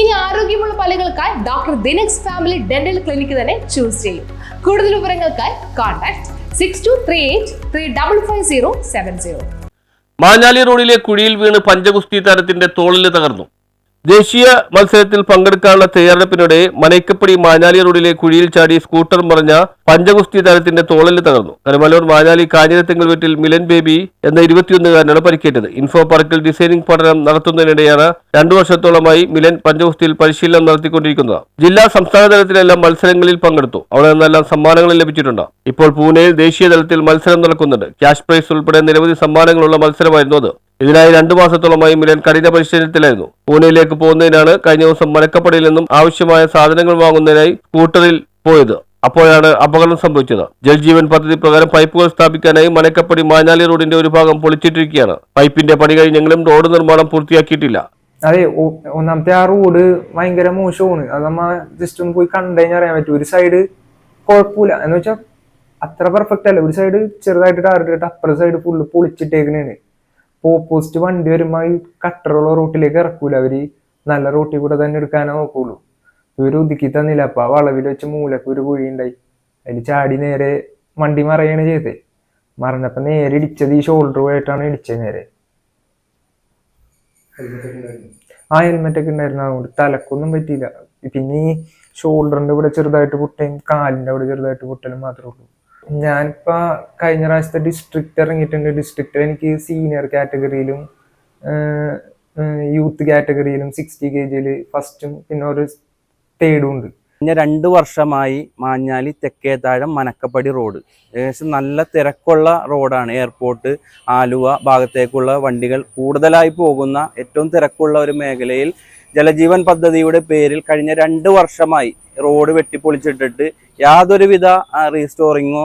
ഇനി ആരോഗ്യമുള്ള പല്ലുകൾക്കായി doctor Dinax family dental clinic തന്നെ ചൂസ് ചെയ്യും. കൂടുതൽ വിവരങ്ങൾക്കായി contact six two three eight three double five zero seven zero Manjali റോഡിലെ കുഴിയിൽ വീണ് പഞ്ചഗുസ്തി താരത്തിന്റെ തോളിൽ തകർന്നു. ദേശീയ മത്സരത്തിൽ പങ്കെടുക്കാനുള്ള തയ്യാറെടുപ്പിനിടെ മനയ്ക്കപ്പടി മാഞ്ഞാലി റോഡിലെ കുഴിയിൽ ചാടി സ്കൂട്ടർ മറിഞ്ഞ പഞ്ചഗുസ്തി താരത്തിന്റെ തോളൽ തകർന്നു. കരമലൂർ മാഞ്ഞാലി കാഞ്ഞിരത്തിങ്കൽ വീട്ടിൽ മിലൻ ബേബി എന്ന ഇരുപത്തിയൊന്നുകാരനാണ് പരിക്കേറ്റത്. ഇൻഫോ പാർക്കിൽ ഡിസൈനിംഗ് പഠനം നടത്തുന്നതിനിടെയാണ് രണ്ടു വർഷത്തോളമായി മിലൻ പഞ്ചഗുസ്തിയിൽ പരിശീലനം നടത്തിക്കൊണ്ടിരിക്കുന്നത്. ജില്ലാ സംസ്ഥാന തലത്തിലെല്ലാം മത്സരങ്ങളിൽ പങ്കെടുത്തു. അവിടെ നിന്നെല്ലാം സമ്മാനങ്ങൾ ലഭിച്ചിട്ടുണ്ട്. ഇപ്പോൾ പൂനെയിൽ ദേശീയ തലത്തിൽ മത്സരം നടക്കുന്നുണ്ട്. ക്യാഷ് പ്രൈസ് ഉൾപ്പെടെ നിരവധി സമ്മാനങ്ങളുള്ള മത്സരമായിരുന്നു അത്. ഇതിനായി രണ്ടു മാസത്തോളമായി മിലൻ കഠിന പരിശീലനത്തിലായിരുന്നു. പൂനെയിലേക്ക് പോകുന്നതിനാണ് കഴിഞ്ഞ ദിവസം മലക്കപ്പടിയിൽ നിന്നും ആവശ്യമായ സാധനങ്ങൾ വാങ്ങുന്നതിനായി സ്കൂട്ടറിൽ പോയത്. അപ്പോഴാണ് അപകടം സംഭവിച്ചത്. ജൽജീവൻ പദ്ധതി പ്രകാരം പൈപ്പുകൾ സ്ഥാപിക്കാനായി മലക്കപ്പടി മാഞ്ഞാലി റോഡിന്റെ ഒരു ഭാഗം പൊളിച്ചിട്ടിരിക്കുകയാണ്. പൈപ്പിന്റെ പണി കഴിഞ്ഞെങ്കിലും റോഡ് നിർമ്മാണം പൂർത്തിയാക്കിയിട്ടില്ല. അതെ ഒന്നാമത്തെ ആ റോഡ് ഭയങ്കര മോശമാണ്. അത് നമ്മ ജസ്റ്റ് ഒന്ന് പോയി കണ്ടു അറിയാൻ പറ്റും. ഒരു സൈഡ് കുഴപ്പമില്ല എന്ന് വെച്ചാൽ അത്ര പെർഫെക്റ്റ് അല്ല. ഒരു സൈഡ് ചെറുതായിട്ട് ടാർഗറ്റ് അപ്പുറത്തെ സൈഡ് ഫുള്ള് പൊളിച്ചിട്ടേക്കണേണ്. ഓപ്പോസിറ്റ് വണ്ടി വരുമ്പോൾ ഈ കട്ടറുള്ള റൂട്ടിലേക്ക് ഇറക്കൂല. അവർ നല്ല റൂട്ടിൽ കൂടെ തന്നെ എടുക്കാനേ നോക്കുള്ളൂ. ഇവർ ഒതുക്കി തന്നില്ല. അപ്പൊ ആ വളവിൽ വെച്ച് മൂലക്ക് ഒരു കുഴി ഉണ്ടായി അതിൽ ചാടി നേരെ വണ്ടി മറയാണ് ചെയ്തത് മറന്നപ്പോ നേരെ ഇടിച്ചത് ഈ ഷോൾഡർ പോയിട്ടാണ് ഇടിച്ചത് നേരെ. ആ ഹെൽമെറ്റ് ഒക്കെ ഉണ്ടായിരുന്നു. അതുകൊണ്ട് തലക്കൊന്നും പറ്റിയില്ല. പിന്നെ ഈ ഷോൾഡറിന്റെ ഇവിടെ ചെറുതായിട്ട് പൊട്ടയും കാലിന്റെ അവിടെ ചെറുതായിട്ട് പൊട്ടലും മാത്രമേ ഉള്ളൂ. ഞാനിപ്പോ കഴിഞ്ഞ പ്രാവശ്യത്തെ ഡിസ്ട്രിക്റ്റ് ഇറങ്ങിയിട്ടുണ്ട്. ഡിസ്ട്രിക്റ്റ് എനിക്ക് സീനിയർ കാറ്റഗറിയിലും യൂത്ത് കാറ്റഗറിയിലും സിക്സ്റ്റി കെ ജിയിൽ ഫസ്റ്റും പിന്നെ ഒരു തേർഡും ഉണ്ട്. കഴിഞ്ഞ രണ്ട് വർഷമായി മാഞ്ഞാലി തെക്കേതാഴം മനക്കപ്പടി റോഡ്. ഏകദേശം നല്ല തിരക്കുള്ള റോഡാണ്. എയർപോർട്ട് ആലുവ ഭാഗത്തേക്കുള്ള വണ്ടികൾ കൂടുതലായി പോകുന്ന ഏറ്റവും തിരക്കുള്ള ഒരു മേഖലയിൽ ജലജീവൻ പദ്ധതിയുടെ പേരിൽ കഴിഞ്ഞ രണ്ട് വർഷമായി റോഡ് വെട്ടിപ്പൊളിച്ചിട്ടിട്ട് യാതൊരുവിധ റീസ്റ്റോറിങ്ങോ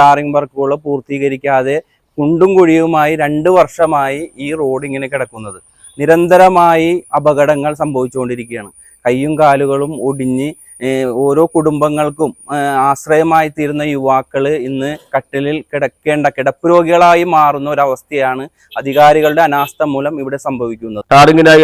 ടാറിംഗ് വർക്കുകളോ പൂർത്തീകരിക്കാതെ കുണ്ടും കുഴിയുമായി രണ്ട് വർഷമായി ഈ റോഡ് ഇങ്ങനെ കിടക്കുന്നത്. നിരന്തരമായി അപകടങ്ങൾ സംഭവിച്ചുകൊണ്ടിരിക്കുകയാണ്. കൈയും കാലുകളും ഒടിഞ്ഞ് ഓരോ കുടുംബങ്ങൾക്കും ആശ്രയമായി തീരുന്ന യുവാക്കൾ ഇന്ന് കട്ടിലിൽ കിടക്കേണ്ട കിടപ്പ് രോഗികളായി മാറുന്ന ഒരവസ്ഥയാണ് അധികാരികളുടെ അനാസ്ഥ മൂലം ഇവിടെ സംഭവിക്കുന്നത്.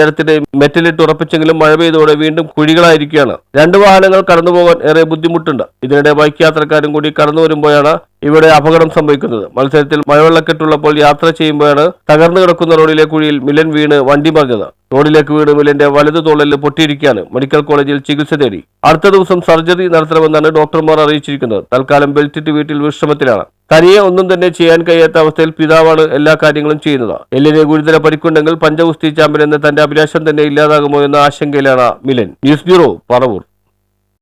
അടുത്തിടെ മെറ്റലിട്ട് ഉറപ്പിച്ചെങ്കിലും മഴ പെയ്തോടെ വീണ്ടും കുഴികളായിരിക്കുകയാണ്. രണ്ട് വാഹനങ്ങൾ കടന്നുപോകാൻ ഏറെ ബുദ്ധിമുട്ടുണ്ട്. ഇതിനിടെ ബൈക്ക് യാത്രക്കാരും കൂടി കടന്നു വരുമ്പോഴാണ് ഇവിടെ അപകടം സംഭവിക്കുന്നത്. മത്സരത്തിൽ മഴവെള്ളക്കെട്ടുള്ളപ്പോൾ യാത്ര ചെയ്യുമ്പോഴാണ് തകർന്നു കിടക്കുന്ന റോഡിലെ കുഴിയിൽ മിലൻ വീണ് വണ്ടി മറിഞ്ഞത്. റോഡിലേക്ക് വീണ് മിലന്റെ വലതു തോളിൽ പൊട്ടിയിരിക്കുകയാണ്. മെഡിക്കൽ കോളേജിൽ ചികിത്സ തേടി. അടുത്ത ദിവസം സർജറി നടത്തണമെന്നാണ് ഡോക്ടർമാർ അറിയിച്ചിരിക്കുന്നത്. തൽക്കാലം ബെൽറ്റിട്ട് വീട്ടിൽ വിശ്രമത്തിലാണ്. തനിയെ ഒന്നും തന്നെ ചെയ്യാൻ കഴിയാത്ത അവസ്ഥയിൽ പിതാവാണ് എല്ലാ കാര്യങ്ങളും ചെയ്യുന്നത്. എല്ലിന് ഗുരുതര പരിക്കുണ്ടെങ്കിൽ പഞ്ചഗുസ്തി ചാമ്പ്യൻ എന്ന തന്റെ അഭിലാഷം തന്നെ ഇല്ലാതാകുമോ എന്ന ആശങ്കയിലാണ് മിലൻ. News bureau Paravur.